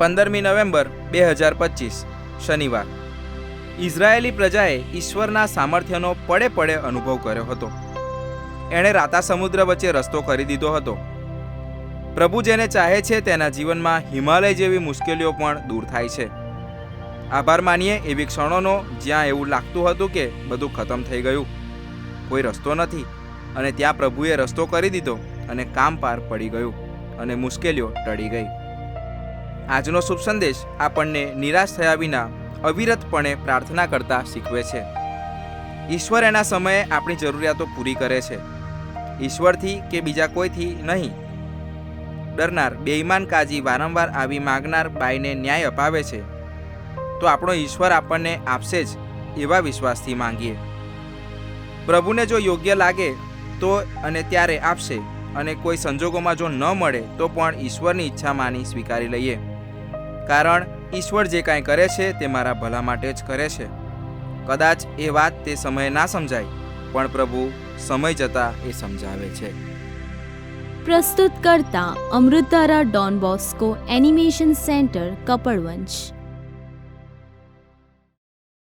પંદરમી નવેમ્બર બે હજાર પચીસ, શનિવાર. ઇઝરાયેલી પ્રજાએ ઈશ્વરના સામર્થ્યનો પડે પડે અનુભવ કર્યો હતો. એણે રાતા સમુદ્ર વચ્ચે રસ્તો કરી દીધો હતો. પ્રભુ જેને ચાહે છે તેના જીવનમાં હિમાલય જેવી મુશ્કેલીઓ પણ દૂર થાય છે. આભાર માનીએ એવી ક્ષણોનો જ્યાં એવું લાગતું હતું કે બધું ખતમ થઈ ગયું. કોઈ રસ્તો નથી અને ત્યાં પ્રભુએ રસ્તો કરી દીધો અને કામ પાર પડી ગયું અને મુશ્કેલીઓ ટળી ગઈ. આજનો શુભ સંદેશ આપણને નિરાશ થયા વિના અવિરતપણે પ્રાર્થના કરતા શીખવે છે. ઈશ્વર એના સમયે આપણી જરૂરિયાતો પૂરી કરે છે. ઈશ્વરથી કે બીજા કોઈથી નહીં. ડરનાર, બેઈમાન કાજી વારંવાર આવી માગનાર બાઈને ન્યાય અપાવે છે. તો આપણો ઈશ્વર આપણને આપશે જ એવા વિશ્વાસથી માંગીએ. પ્રભુને જો યોગ્ય લાગે તો અને ત્યારે આપશે અને કોઈ સંજોગોમાં જો ન મળે તો પણ ઈશ્વરની ઈચ્છા માની સ્વીકારી લઈએ. કારણ ઈશ્વર જે કાંઈ કરે છે તે મારા ભલા માટે જ કરે છે. કદાચ એ વાત તે સમયે ના સમજાય, પણ પ્રભુ સમય જતાં એ સમજાવે છે. પ્રસ્તુત કરતા Amritdhara Don Bosco animation centre, Kapadvanj.